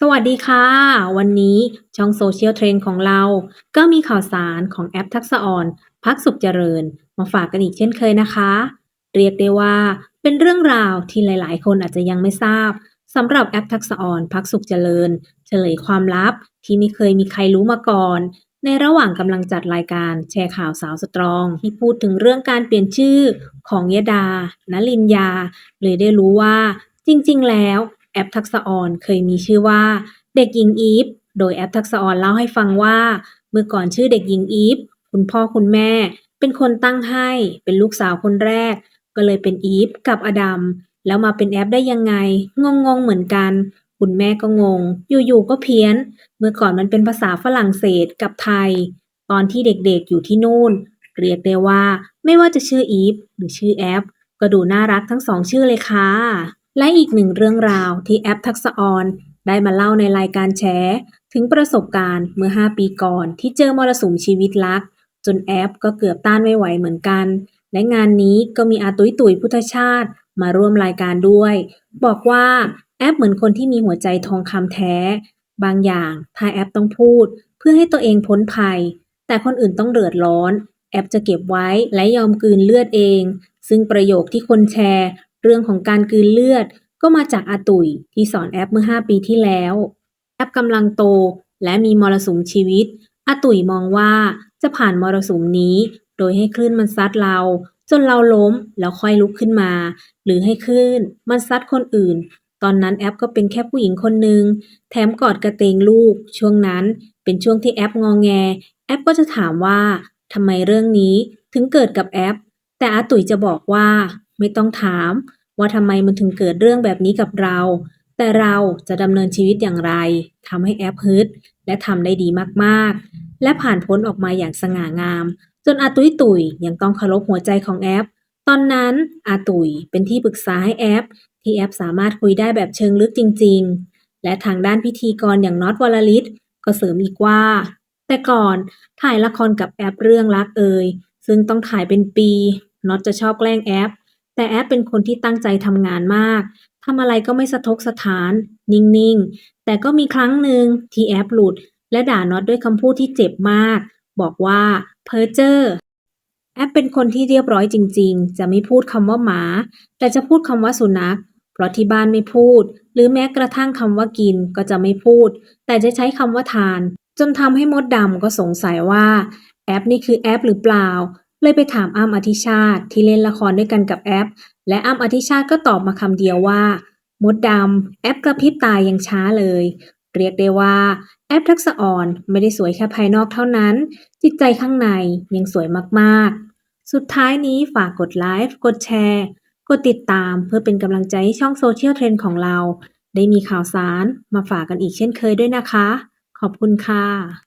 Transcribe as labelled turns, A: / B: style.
A: สวัสดีค่ะ วันนี้ช่องโซเชียลเทรนด์ของเรา ก็มีข่าวสารของแอปทักษะอ่อน พักสุขเจริญ มาฝากกันอีกเช่นเคยนะคะ เรียกได้ว่าเป็นเรื่องราวที่หลาย ๆ คนอาจจะยังไม่ทราบสำหรับแอปทักษะอ่อนพักสุขเจริญ เฉลยความลับที่ไม่เคยมีใครรู้มาก่อน ในระหว่างกำลังจัดรายการแชร์ข่าวสาวสตรอง ที่พูดถึงเรื่องการเปลี่ยนชื่อของยดานลินยา เลยได้รู้ว่าจริง ๆ แล้ว แอปทักษะออนเคยมีชื่อว่า เด็กหญิงอีฟ โดยแอปทักษะออนเล่าให้ฟังว่า เมื่อก่อนชื่อเด็กหญิงอีฟ คุณพ่อคุณแม่ เป็นคนตั้งให้เป็นลูกสาวคนแรก ก็เลยเป็นอีฟกับอดัมแล้วมาเป็นแอปได้ยังไง งงๆเหมือนกัน คุณแม่ก็งง อยู่ๆก็เพี้ยน เมื่อก่อนมันเป็นภาษาฝรั่งเศสกับไทย ตอนที่เด็กๆอยู่ที่นู่น เรียกได้ว่า ไม่ว่าจะชื่ออีฟหรือชื่อแอป ก็ดูน่ารักทั้งสองชื่อเลยค่ะ และอีกหนึ่งเรื่องราวที่แอปทักษออนได้มาเล่าในรายการแชร์ถึงประสบการณ์เมื่อ 5 ปีก่อนที่เจอมรสุมชีวิตรัก จนแอปก็เกือบต้านไม่ไหวเหมือนกัน และงานนี้ก็มีอาตุยตุยพุทธชาติมาร่วมรายการด้วย บอกว่าแอปเหมือนคนที่มีหัวใจทองคำแท้ บางอย่างถ้าแอปต้องพูด เพื่อให้ตัวเองพ้นภัย แต่คนอื่นต้องเดือดร้อน แอปจะเก็บไว้และยอมกืนเลือดเอง ซึ่งประโยคที่คนแชร์เรื่องของการกืนเลือดก็มาจากอาตุยที่สอนแอปเมื่อ 5 ปีที่แล้ว แอปกำลังโตและมีมรสุมชีวิต อาตุยมองว่าจะผ่านมรสุมนี้ โดยให้คลื่นมันซัดเรา จนเราล้มแล้วค่อยลุกขึ้นมา หรือให้คลื่นมันซัดคนอื่น ตอนนั้นแอปก็เป็นแค่ผู้หญิงคนหนึ่งแถมกอดกระเตงลูก ช่วงนั้นเป็นช่วงที่แอปงองแง แอปก็จะถามว่าทำไมเรื่องนี้ถึงเกิดกับแอป แต่อาตุ๋ยจะบอกว่า ไม่ต้องถาม ว่าทำไมมันถึงเกิดเรื่องแบบนี้กับเรา แต่เราจะดำเนินชีวิตอย่างไรทำให้แอปฮึดและทำได้ดีมากๆ และผ่านพ้นออกมาอย่างสง่างาม จนอาตุยตุยยังต้องเคารพหัวใจของแอป ตอนนั้นอาตุยเป็นที่ปรึกษาให้แอป ที่แอปสามารถคุยได้แบบเชิงลึกจริง ๆ และทางด้านพิธีกรอย่างน็อตวลลิตก็เสริมอีกว่า แต่ก่อนถ่ายละครกับแอปเรื่องรักเอ่ยซึ่งต้องถ่ายเป็นปีน็อตจะชอบแกล้งแอป แต่แอปเป็นคนที่ตั้งใจทำงานมากทำอะไรก็ไม่สะทกสถาน นิ่งๆ แต่ก็มีครั้งหนึ่งที่แอปหลุด และด่าน็อตด้วยคำพูดที่เจ็บมาก บอกว่าเพอเจ้อแอปเป็นคนที่เรียบร้อยจริง ๆ จะไม่พูดคำว่าหมา แต่จะพูดคำว่าสุนัข เพราะที่บ้านไม่พูด หรือแม้กระทั่งคำว่ากินก็จะไม่พูด แต่จะใช้คำว่าทาน จนทำให้มดดำก็สงสัยว่า แอปนี่คือแอปหรือเปล่า เลยไปถามอ้ำอธิชาติที่เล่นละครด้วยกันกับแอป และอ้ำอธิชาติก็ตอบมาคำเดียวว่า มดดำแอปกระพริบตายยังช้าเลย เรียกได้ว่า แอปทักษะอ่อนไม่ได้สวยแค่ภายนอกเท่านั้น จิตใจข้างในยังสวยมากๆ สุดท้ายนี้ฝากกดไลค์กดแชร์ กดติดตามเพื่อเป็นกำลังใจให้ช่องโซเชียลเทรนด์ของเรา ได้มีข่าวสารมาฝากกันอีกเช่นเคยด้วยนะคะ ขอบคุณค่ะ